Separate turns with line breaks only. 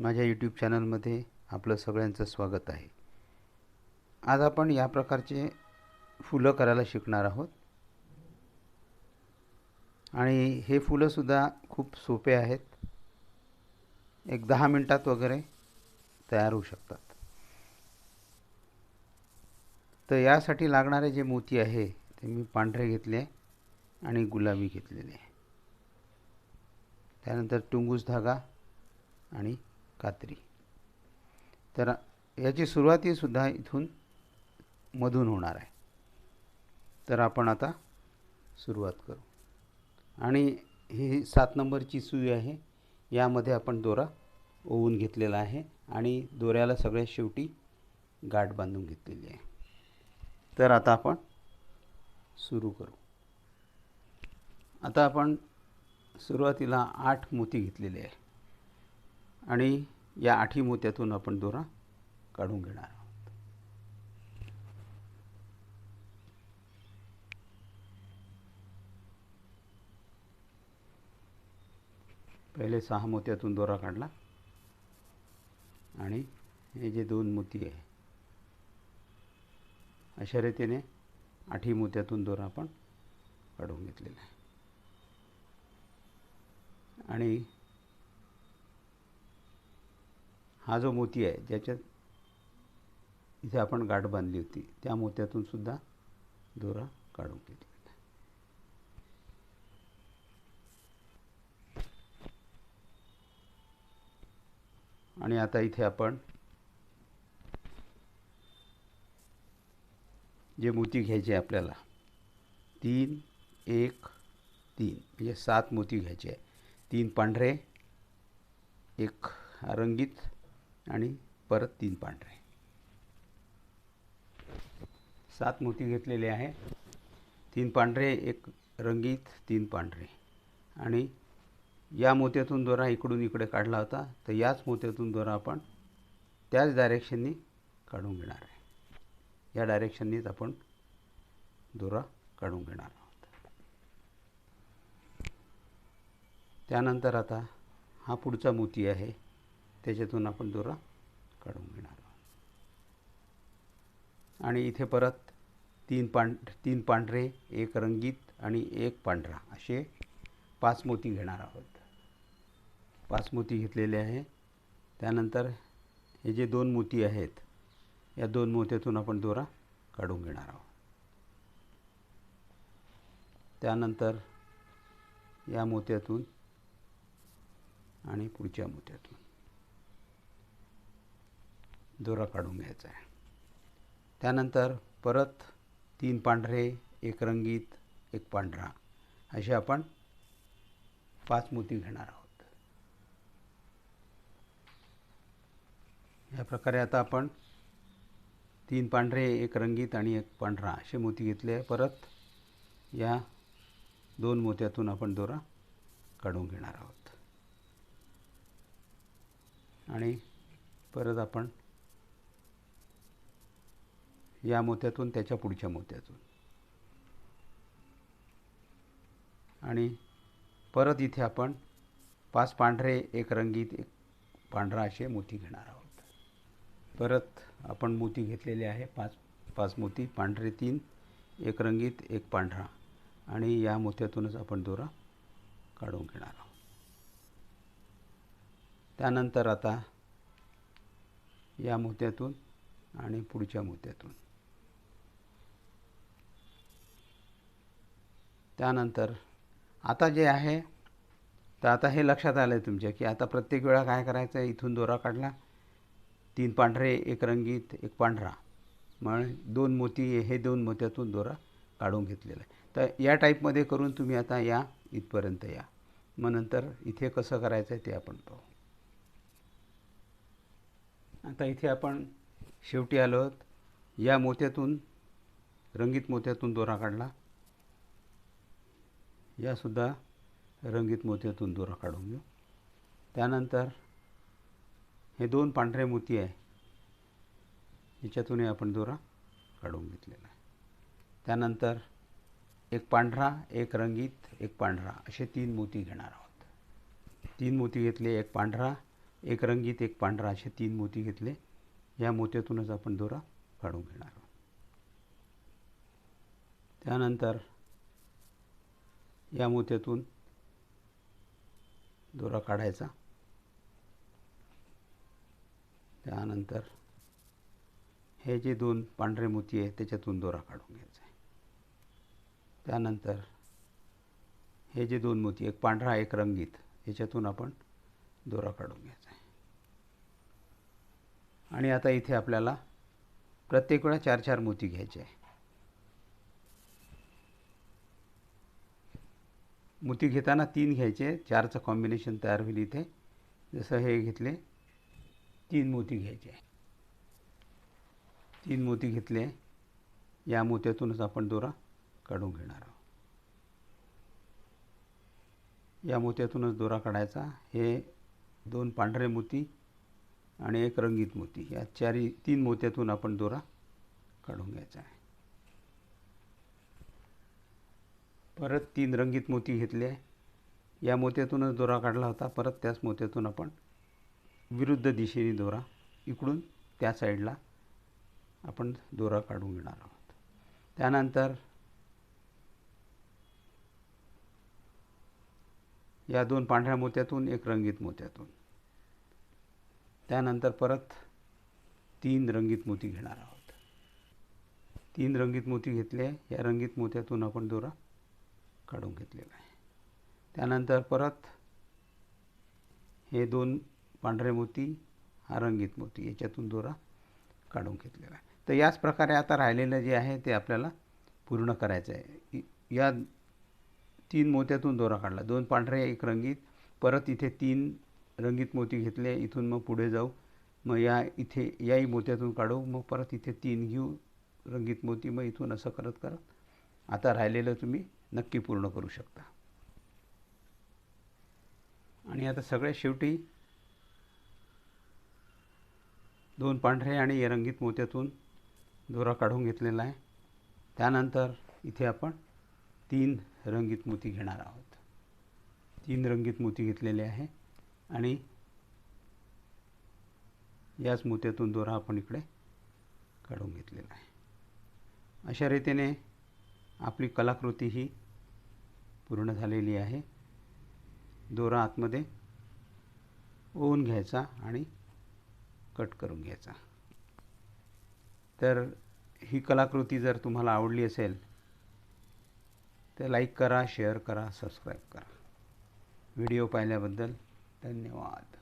माझ्या यूट्यूब चॅनलमध्ये आपलं सगळ्यांचं स्वागत आहे. आज आपण या प्रकारचे फुलं करायला शिकणार आहोत. आणि हे फुलंसुद्धा खूप सोपे आहेत. एक दहा मिनटात वगैरे तयार होऊ शकतात. तर यासाठी लागणारे जे मोती आहे ते मी पांढरे घेतले आणि गुलाबी घेतलेले आहे. त्यानंतर टुंगूस धागा आणि कात्री. तर याची सुरुवातीसुद्धा इथून मधून होणार आहे. तर आपण आता सुरुवात करू. आणि ही सात नंबरची सुई आहे. यामध्ये आपण दोरा ओवून घेतलेला आहे आणि दोऱ्याला सगळ्यात शेवटी गाठ बांधून घेतलेली आहे. तर आता आपण सुरू करू. आता आपण सुरुवातीला आठ मोती घेतलेले आहे. आणि या आठी मोत्यातून आपण दोरा काढून घेणार आहोत. पहिले सहा मोत्यातून दोरा काढला. आणि हे जे दोन मोती आहे अशा रीतीने आठी मोत्यातून दोरा आपण काढून घेतलेला आहे. आणि हा जो मोती आहे ज्याच्यात इथे आपण गाठ बांधली होती त्या मोत्यातून सुद्धा दोरा काढून घेतला. आणि आता इथे आपण जे मोती घ्यायचे आपल्याला तीन एक तीन म्हणजे सात मोती घ्यायचे आहे. तीन पांढरे एक रंगीत आणि परत तीन पांढरे. सात मोती घेतलेले आहे. तीन पांढरे एक रंगीत तीन पांढरे. आणि या मोत्यातून दोरा इकडून इकडे काढला होता. तर याच मोत्यातून दोरा आपण त्याच डायरेक्शननी काढून घेणार आहे. या डायरेक्शननीच आपण दोरा काढून घेणार आहोत. त्यानंतर आता हा पुढचा मोती आहे. त्याच्यातून आपण दोरा काढून घेणार आहोत. आणि इथे परत तीन पां तीन पांढरे एक रंगीत आणि एक पांढरा असे पाच मोती घेणार आहोत. पाच मोती घेतलेले आहे. त्यानंतर हे जे दोन मोती आहेत या दोन मोत्यातून आपण दोरा काढून घेणार आहोत. त्यानंतर या मोत्यातून आणि पुढच्या मोत्यातून. दोरा काढून घ्यायचा आहे. त्यानंतर परत तीन पांढरे एक रंगीत एक पांढरा असे आपण पाच मोती घेणार आहोत. या प्रकारे आता आपण तीन पांढरे एक रंगीत आणि एक पांढरा असे मोती घेतले परत या दोन मोत्यातून आपण दोरा काढून घेणार आहोत. आणि परत आपण या मोत्यातून त्याच्या पुढच्या मोत्यातून. आणि परत इथे आपण पाच पांढरे एक रंगीत एक पांढरा असे मोती घेणार आहोत. परत आपण मोती घेतलेले आहे पाच पाच मोती पांढरे तीन एक रंगीत एक पांढरा. आणि या मोत्यातूनच आपण दोरा काढून घेणार आहोत. त्यानंतर आता या मोत्यातून आणि पुढच्या मोत्यातून. त्यानंतर आता जे आहे तर आता हे लक्षात आलं आहे तुमच्या की आता प्रत्येक वेळा काय करायचं आहे इथून दोरा काढला. तीन पांढरे एक रंगीत एक पांढरा. मग दोन मोती हे दोन मोत्यातून दोरा काढून घेतलेला आहे. तर या टाईपमध्ये करून तुम्ही आता या इथपर्यंत या. मग नंतर इथे कसं करायचं आहे ते आपण पाहू. आता इथे आपण शेवटी आलो आहोत. या मोत्यातून रंगीत मोत्यातून दोरा काढला. यासुद्धा रंगीत मोत्यातून दोरा काढून घेऊ. त्यानंतर हे दोन पांढरे मोती आहे याच्यातूनही आपण दोरा काढून घेतलेला आहे. त्यानंतर एक पांढरा एक रंगीत एक पांढरा असे तीन मोती घेणार आहोत. तीन मोती घेतले एक पांढरा एक रंगीत एक पांढरा असे तीन मोती घेतले. या मोत्यातूनच आपण दोरा काढून घेणार आहोत. त्यानंतर या मोत्यातून दोरा काढायचा. त्यानंतर हे जे दोन पांढरे मोती आहे त्याच्यातून दोरा काढून घ्यायचा आहे. त्यानंतर हे जे दोन मोती एक पांढरा एक रंगीत याच्यातून आपण दोरा काढून घ्यायचा आहे. आणि आता इथे आपल्याला प्रत्येक वेळा चार चार मोती घ्यायचे आहे. मोती घेताना तीन घ्यायचे. चारचं कॉम्बिनेशन तयार होईल इथे. जसं हे घेतले तीन मोती घ्यायचे. तीन मोती घेतले. या मोत्यातूनच आपण दोरा काढून घेणार आहोत. या मोत्यातूनच दोरा काढायचा. हे दोन पांढरे मोती आणि एक रंगीत मोती. या चारी तीन मोत्यातून आपण दोरा काढून घ्यायचा आहे. परत तीन रंगीत मोती घेतले. या मोत्यातूनच दोरा काढला होता. परत त्याच मोत्यातून आपण विरुद्ध दिशेने दोरा. इकडून त्या साईडला आपण दोरा काढून घेणार आहोत. त्यानंतर या दोन पांढऱ्या मोत्यातून एक रंगीत मोत्यातून. त्यानंतर परत तीन रंगीत मोती घेणार आहोत. तीन रंगीत मोती घेतले. या रंगीत मोत्यातून आपण दोरा काढून घेतलेला आहे. त्यानंतर परत हे दोन पांढरे मोती हा रंगीत मोती याच्यातून दोरा काढून घेतलेला आहे. तर याच प्रकारे आता राहिलेलं जे आहे ते आपल्याला पूर्ण करायचं आहे. या तीन मोत्यातून दोरा काढला. दोन पांढरे एक रंगीत. परत इथे तीन रंगीत मोती घेतले. इथून मग पुढे जाऊ. मग या इथे याही मोत्यातून काढू. मग परत इथे तीन घेऊ. रंगीत मोती. मग इथून असं करत करत आता राहिलेलं तुम्ही नक्की पूर्ण करू शकता. आणि आता सगळ्यात शेवटी दोन पांढरे आणि रंगीत मोत्यातून दोरा काढून घेतलेला आहे. त्यानंतर इथे आपण तीन रंगीत मोती घेणार आहोत. तीन रंगीत मोती घेतलेले आहे आणि याच मोत्यातून दोरा आपण इकडे काढून घेतलेला आहे. अशा रीतीने आपली कलाकृती ही पूर्ण झालेली आहे. दोरा आतमध्ये ओवून घ्यायचा आणि कट करून घ्यायचा. तर ही कलाकृती जर तुम्हाला आवडली असेल तर लाईक करा शेअर करा सबस्क्राईब करा. व्हिडिओ पाहिल्याबद्दल धन्यवाद.